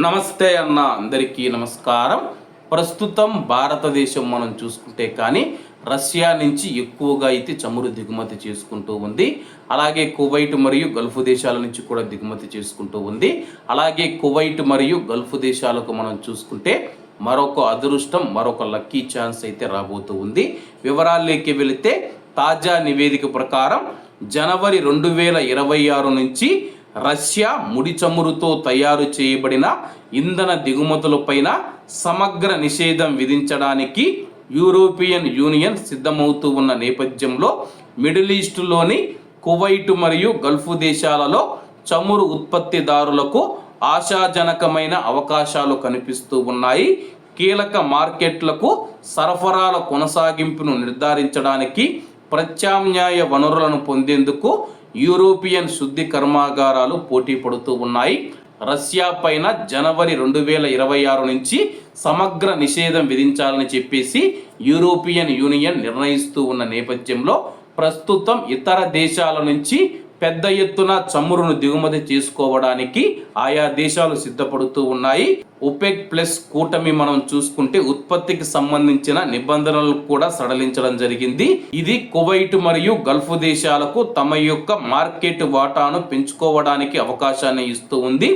నమస్తే అన్న అందరికీ నమస్కారం. ప్రస్తుతం భారతదేశం మనం చూసుకుంటే కానీ రష్యా నుంచి ఎక్కువగా అయితే చమురు దిగుమతి చేసుకుంటూ ఉంది. అలాగే కువైట్ మరియు గల్ఫ్ దేశాల నుంచి కూడా దిగుమతి చేసుకుంటూ ఉంది. అలాగే కువైట్ మరియు గల్ఫ్ దేశాలకు మనం చూసుకుంటే మరొక అదృష్టం మరొక లక్కీ ఛాన్స్ అయితే రాబోతూ ఉంది. వివరాల్లోకి వెళితే తాజా నివేదిక ప్రకారం జనవరి రెండు వేల ఇరవై ఆరు నుంచి రష్యా ముడి చమురుతో తయారు చేయబడిన ఇంధన దిగుమతులపైన సమగ్ర నిషేధం విధించడానికి యూరోపియన్ యూనియన్ సిద్ధమవుతూ ఉన్న నేపథ్యంలో మిడిల్ ఈస్టులోని కువైట్ మరియు గల్ఫ్ దేశాలలో చమురు ఉత్పత్తిదారులకు ఆశాజనకమైన అవకాశాలు కనిపిస్తూ ఉన్నాయి. కీలక మార్కెట్లకు సరఫరాల కొనసాగింపును నిర్ధారించడానికి ప్రత్యామ్నాయ వనరులను పొందేందుకు యూరోపియన్ శుద్ధి కర్మాగారాలు పోటీ పడుతూ ఉన్నాయి. రష్యా పైన జనవరి రెండు వేల ఇరవై ఆరు నుంచి సమగ్ర నిషేధం విధించాలని చెప్పేసి యూరోపియన్ యూనియన్ నిర్ణయిస్తూ ఉన్న నేపథ్యంలో ప్రస్తుతం ఇతర దేశాల నుంచి పెద్ద ఎత్తున చమురును దిగుమతి చేసుకోవడానికి ఆయా దేశాలు సిద్ధపడుతూ ఉన్నాయి. ఉపెక్ ప్లస్ కూటమి మనం చూసుకుంటే ఉత్పత్తికి సంబంధించిన నిబంధనలు కూడా సడలించడం జరిగింది. ఇది కువైట్ మరియు గల్ఫ్ దేశాలకు తమ యొక్క మార్కెట్ వాటాను పెంచుకోవడానికి అవకాశాన్ని ఇస్తూ ఉంది.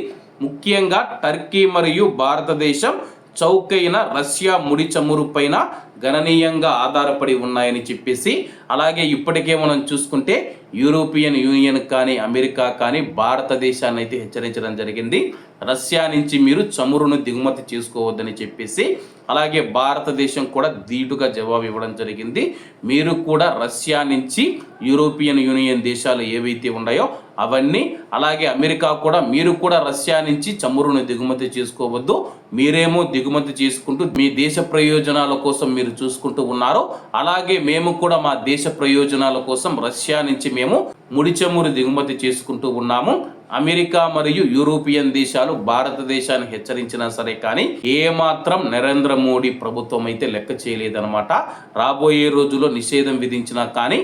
ముఖ్యంగా టర్కీ మరియు భారతదేశం చౌకైన రష్యా ముడి చమురు పైన గణనీయంగా ఆధారపడి ఉన్నాయని చెప్పేసి అలాగే ఇప్పటికే మనం చూసుకుంటే యూరోపియన్ యూనియన్ కానీ అమెరికా కానీ భారతదేశాన్ని అయితే హెచ్చరించడం జరిగింది. రష్యా నుంచి మీరు చమురును దిగుమతి చేసుకోవద్దని చెప్పేసి అలాగే భారతదేశం కూడా ధీటుగా జవాబు ఇవ్వడం జరిగింది. మీరు కూడా రష్యా నుంచి యూరోపియన్ యూనియన్ దేశాలు ఏవైతే ఉన్నాయో అవన్నీ అలాగే అమెరికా కూడా మీరు కూడా రష్యా నుంచి చమురును దిగుమతి చేసుకోవద్దు. మీరేమో దిగుమతి చేసుకుంటూ మీ దేశ ప్రయోజనాల కోసం మీరు చూసుకుంటూ ఉన్నారు అలాగే మేము కూడా మా దేశ ప్రయోజనాల కోసం రష్యా నుంచి మేము ముడి చమురు దిగుమతి చేసుకుంటూ ఉన్నాము. అమెరికా మరియు యూరోపియన్ దేశాలు భారతదేశాన్ని హెచ్చరించినా సరే కానీ ఏమాత్రం నరేంద్ర మోడీ ప్రభుత్వం అయితే లెక్క చేయలేదన్నమాట. రాబోయే రోజుల్లో నిషేధం విధించినా కానీ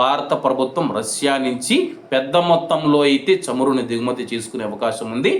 భారత ప్రభుత్వం రష్యా నుంచి పెద్ద మొత్తంలో అయితే చమురుని దిగుమతి చేసుకునే అవకాశం ఉంది.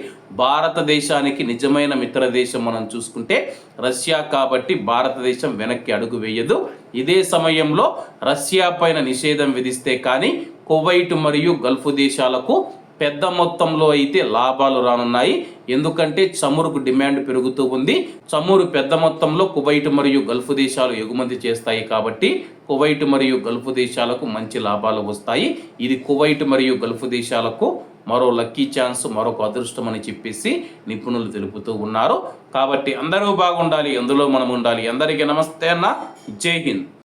భారతదేశానికి నిజమైన మిత్ర దేశం మనం చూసుకుంటే రష్యా కాబట్టి భారతదేశం వెనక్కి అడుగు వేయదు. ఇదే సమయంలో రష్యా పైన నిషేధం విధిస్తే కానీ కువైట్ మరియు గల్ఫ్ దేశాలకు పెద్ద మొత్తంలో అయితే లాభాలు రానున్నాయి. ఎందుకంటే చమురుకు డిమాండ్ పెరుగుతూ ఉంది. చమురు పెద్ద మొత్తంలో కువైట్ మరియు గల్ఫ్ దేశాలు ఎగుమతి చేస్తాయి కాబట్టి కువైట్ మరియు గల్ఫ్ దేశాలకు మంచి లాభాలు వస్తాయి. ఇది కువైట్ మరియు గల్ఫ్ దేశాలకు మరో లక్కీ ఛాన్స్ మరొక అదృష్టం అని చెప్పేసి నిపుణులు తెలుపుతూ ఉన్నారు. కాబట్టి అందరూ బాగుండాలి ఎందులో మనం ఉండాలి. అందరికీ నమస్తే అన్న. జై హింద్.